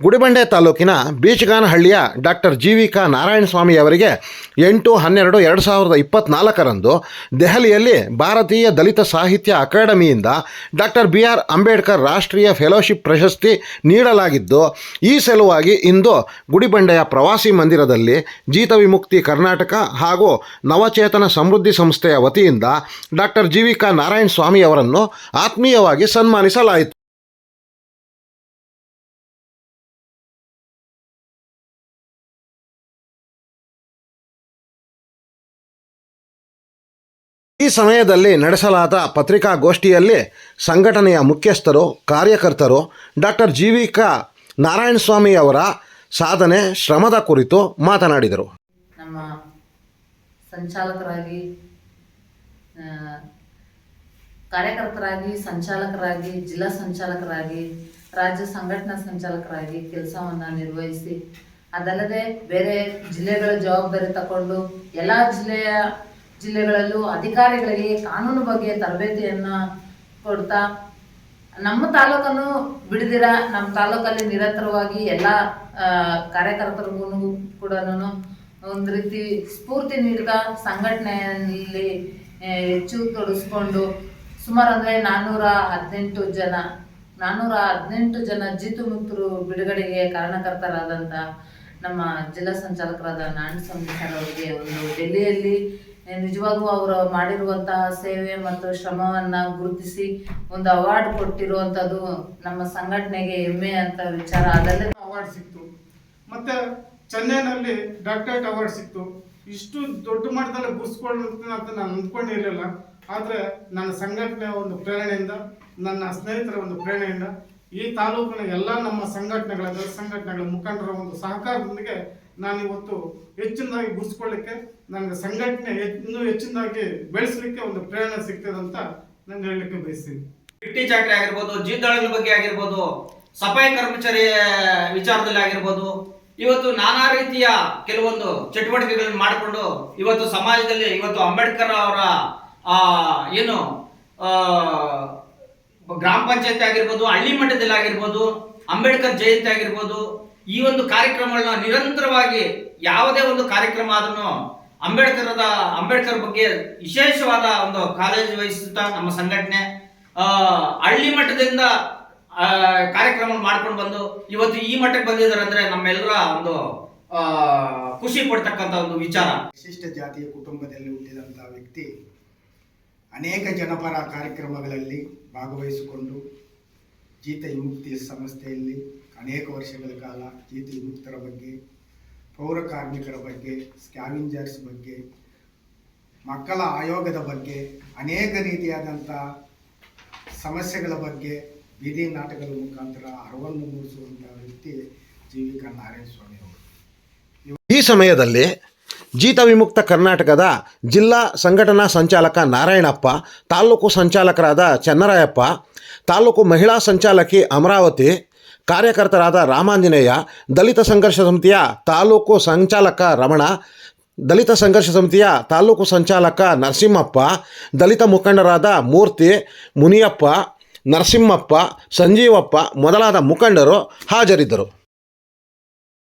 ಗುಡಿಬಂಡೆ ತಾಲೂಕಿನ ಬೀಚಗಾನಹಳ್ಳಿಯ doctor G V ಕ ನಾರಾಯಣಸ್ವಾಮಿ ಅವರಿಗೆ ಎಂಟು, ಹನ್ನೆರಡು, ಎರಡು ಸಾವಿರದ ಇಪ್ಪತ್ತ್ನಾಲ್ಕರಂದು ದೆಹಲಿಯಲ್ಲಿ ಭಾರತೀಯ ದಲಿತ ಸಾಹಿತ್ಯ ಅಕಾಡೆಮಿಯಿಂದ ಡಾಕ್ಟರ್ ಬಿ ಆರ್ ಅಂಬೇಡ್ಕರ್ ರಾಷ್ಟ್ರೀಯ ಫೆಲೋಶಿಪ್ ಪ್ರಶಸ್ತಿ ನೀಡಲಾಗಿದ್ದು, ಈ ಸಲುವಾಗಿ ಇಂದು ಗುಡಿಬಂಡೆಯ ಪ್ರವಾಸಿ ಮಂದಿರದಲ್ಲಿ ಜೀತ ವಿಮುಕ್ತಿ ಕರ್ನಾಟಕ ಹಾಗೂ ನವಚೇತನ ಸಮೃದ್ಧಿ ಸಂಸ್ಥೆಯ ವತಿಯಿಂದ ಡಾಕ್ಟರ್ ಜಿ ವಿ ಕ ನಾರಾಯಣ ಸ್ವಾಮಿ ಅವರನ್ನು ಆತ್ಮೀಯವಾಗಿ ಸನ್ಮಾನಿಸಲಾಯಿತು. ಈ ಸಮಯದಲ್ಲಿ ನಡೆಸಲಾದ ಪತ್ರಿಕಾಗೋಷ್ಠಿಯಲ್ಲಿ ಸಂಘಟನೆಯ ಮುಖ್ಯಸ್ಥರು, ಕಾರ್ಯಕರ್ತರು ಡಾಕ್ಟರ್ ಜಿ ವಿ ಕ ನಾರಾಯಣಸ್ವಾಮಿಯವರ ಸಾಧನೆ, ಶ್ರಮದ ಕುರಿತು ಮಾತನಾಡಿದರು. ನಮ್ಮ ಸಂಚಾಲಕರಾಗಿ ಕಾರ್ಯಕರ್ತರಾಗಿ, ಸಂಚಾಲಕರಾಗಿ, ಜಿಲ್ಲಾ ಸಂಚಾಲಕರಾಗಿ, ರಾಜ್ಯ ಸಂಘಟನಾ ಸಂಚಾಲಕರಾಗಿ ಕೆಲಸವನ್ನು ನಿರ್ವಹಿಸಿ, ಅದಲ್ಲದೆ ಬೇರೆ ಜಿಲ್ಲೆಗಳ ಜವಾಬ್ದಾರಿ ತಗೊಂಡು ಎಲ್ಲ ಜಿಲ್ಲೆಯ ಜಿಲ್ಲೆಗಳಲ್ಲೂ ಅಧಿಕಾರಿಗಳಿಗೆ ಕಾನೂನು ಬಗ್ಗೆ ತರಬೇತಿಯನ್ನು ಕೊಡ್ತಾ, ನಮ್ಮ ತಾಲೂಕನ್ನು ಬಿಡದಿರ ನಮ್ಮ ತಾಲೂಕಲ್ಲಿ ನಿರಂತರವಾಗಿ ಎಲ್ಲ ಕಾರ್ಯಕರ್ತರಿಗೂ ಕೂಡ ಒಂದು ರೀತಿ ಸ್ಫೂರ್ತಿ ನೀಡ್ತಾ ಸಂಘಟನೆಯಲ್ಲಿ ಹೆಚ್ಚು ತೊಡಗಿಸ್ಕೊಂಡು ಸುಮಾರು ಅಂದರೆ ನಾನ್ನೂರ ಹದಿನೆಂಟು ಜನ ನಾನ್ನೂರ ಹದಿನೆಂಟು ಜನ ಜೀತು ಮುಕ್ತರು ಬಿಡುಗಡೆಗೆ ಕಾರಣಕರ್ತರಾದಂಥ ನಮ್ಮ ಜಿಲ್ಲಾ ಸಂಚಾಲಕರಾದ ನಾಣ್ಯ ಸರ್ ಅವರಿಗೆ ಒಂದು ಡೆಲ್ಲಿಯಲ್ಲಿ ನಿಜವಾಗೂ ಅವರು ಮಾಡಿರುವಂತಹ ಸೇವೆ ಮತ್ತು ಶ್ರಮವನ್ನ ಗುರುತಿಸಿ ಒಂದು ಅವಾರ್ಡ್ ಕೊಟ್ಟಿರುವಂತದ್ದು ನಮ್ಮ ಸಂಘಟನೆಗೆ ಹೆಮ್ಮೆ ಅಂತ ವಿಚಾರ. ಅದಲ್ಲೇ ಅವಾರ್ಡ್ ಸಿಕ್ತು. ಮತ್ತೆ ಚೆನ್ನೈನಲ್ಲಿ ಡಾಕ್ಟರೇಟ್ ಅವಾರ್ಡ್ ಸಿಕ್ತು. ಇಷ್ಟು ದೊಡ್ಡ ಮಟ್ಟದಲ್ಲಿ ಗುರ್ಸ್ಕೊಳ್ಳುತ್ತೆ ಅಂತ ನಾನು ಅಂದ್ಕೊಂಡಿರಲಿಲ್ಲ. ಆದ್ರೆ ನನ್ನ ಸಂಘಟನೆ ಒಂದು ಪ್ರೇರಣೆಯಿಂದ, ನನ್ನ ಸ್ನೇಹಿತರ ಒಂದು ಪ್ರೇರಣೆಯಿಂದ ಈ ತಾಲೂಕಿನ ಎಲ್ಲ ನಮ್ಮ ಸಂಘಟನೆಗಳ ಸಂಘಟನೆಗಳ ಮುಖಂಡರ ಒಂದು ಸಹಕಾರದೊಂದಿಗೆ ನಾನು ಇವತ್ತು ಹೆಚ್ಚಿನದಾಗಿ ಗುರ್ಸ್ಕೊಳ್ಳಿಕ್ಕೆ ನನಗೆ ಸಂಘಟನೆ ಇನ್ನೂ ಹೆಚ್ಚಿನದಾಗಿ ಬೆಳೆಸಲಿಕ್ಕೆ ಒಂದು ಪ್ರೇರಣೆ ಸಿಗ್ತದೆ ಅಂತ ನಾನು ಹೇಳಲಿಕ್ಕೆ ಬಯಸ್ತೀನಿ. ಕಿಟ್ಟಿ ಚಾಕ್ರಿ ಆಗಿರ್ಬೋದು ಜೀತಳದ ಬಗ್ಗೆ ಆಗಿರ್ಬೋದು, ಸಫಾಯಿ ಕರ್ಮಚಾರಿ ವಿಚಾರದಲ್ಲಿ ಆಗಿರ್ಬೋದು, ಇವತ್ತು ನಾನಾ ರೀತಿಯ ಕೆಲವೊಂದು ಚಟುವಟಿಕೆಗಳನ್ನು ಮಾಡಿಕೊಂಡು ಇವತ್ತು ಸಮಾಜದಲ್ಲಿ ಇವತ್ತು ಅಂಬೇಡ್ಕರ್ ಅವರ ಏನು ಗ್ರಾಮ ಪಂಚಾಯತಿ ಆಗಿರ್ಬೋದು, ಹಳ್ಳಿ ಮಟ್ಟದಲ್ಲಿ ಆಗಿರ್ಬೋದು, ಅಂಬೇಡ್ಕರ್ ಜಯಂತಿ ಆಗಿರ್ಬೋದು ಈ ಒಂದು ಕಾರ್ಯಕ್ರಮಗಳನ್ನ ನಿರಂತರವಾಗಿ ಯಾವುದೇ ಒಂದು ಕಾರ್ಯಕ್ರಮ ಆದ್ರೂ ಅಂಬೇಡ್ಕರದ, ಅಂಬೇಡ್ಕರ್ ಬಗ್ಗೆ ವಿಶೇಷವಾದ ಒಂದು ಕಾಲೇಜ್ ವಹಿಸುತ್ತಾ ನಮ್ಮ ಸಂಘಟನೆ ಹಳ್ಳಿ ಮಟ್ಟದಿಂದ ಕಾರ್ಯಕ್ರಮ ಮಾಡ್ಕೊಂಡು ಬಂದು ಇವತ್ತು ಈ ಮಟ್ಟಕ್ಕೆ ಬಂದಿದ್ದಾರೆ ಅಂದ್ರೆ ನಮ್ಮೆಲ್ಲರ ಒಂದು ಖುಷಿ ಪಡ್ತಕ್ಕಂಥ ಒಂದು ವಿಚಾರ. ವಿಶಿಷ್ಟ ಜಾತಿಯ ಕುಟುಂಬದಲ್ಲಿ ಹುಟ್ಟಿದಂತಹ ವ್ಯಕ್ತಿ ಅನೇಕ ಜನಪರ ಕಾರ್ಯಕ್ರಮಗಳಲ್ಲಿ ಭಾಗವಹಿಸಿಕೊಂಡು ಜೀತ ವಿಮುಕ್ತಿ ಸಂಸ್ಥೆಯಲ್ಲಿ ಅನೇಕ ವರ್ಷಗಳ ಕಾಲ ಜೀತ ವಿಮುಕ್ತರ ಬಗ್ಗೆ, ಪೌರ ಕಾರ್ಮಿಕರ ಬಗ್ಗೆ, ಸ್ಕ್ಯಾವಿಂಜರ್ಸ್ ಬಗ್ಗೆ, ಮಕ್ಕಳ ಆಯೋಗದ ಬಗ್ಗೆ, ಅನೇಕ ರೀತಿಯಾದಂಥ ಸಮಸ್ಯೆಗಳ ಬಗ್ಗೆ ಬೀದಿ ನಾಟಕದ ಮುಖಾಂತರ ಅರಿವನ್ನು ಮೂಡಿಸುವಂಥ ವ್ಯಕ್ತಿ ಜೀವಿಕಾ ನಾರಾಯಣ ಸ್ವಾಮಿ ಅವರು. ಈ ಸಮಯದಲ್ಲಿ ಜೀತ ವಿಮುಕ್ತ ಕರ್ನಾಟಕದ ಜಿಲ್ಲಾ ಸಂಘಟನಾ ಸಂಚಾಲಕ ನಾರಾಯಣಪ್ಪ, ತಾಲೂಕು ಸಂಚಾಲಕರಾದ ಚನ್ನರಾಯಪ್ಪ, ತಾಲೂಕು ಮಹಿಳಾ ಸಂಚಾಲಕಿ ಅಮರಾವತಿ, ಕಾರ್ಯಕರ್ತರಾದ ರಾಮಾಂಜನೇಯ, ದಲಿತ ಸಂಘರ್ಷ ಸಮಿತಿಯ ತಾಲೂಕು ಸಂಚಾಲಕ ರಮಣ, ದಲಿತ ಸಂಘರ್ಷ ಸಮಿತಿಯ ತಾಲೂಕು ಸಂಚಾಲಕ ನರಸಿಂಹಪ್ಪ, ದಲಿತ ಮುಖಂಡರಾದ ಮೂರ್ತಿ, ಮುನಿಯಪ್ಪ, ನರಸಿಂಹಪ್ಪ, ಸಂಜೀವಪ್ಪ ಮೊದಲಾದ ಮುಖಂಡರು ಹಾಜರಿದ್ದರು.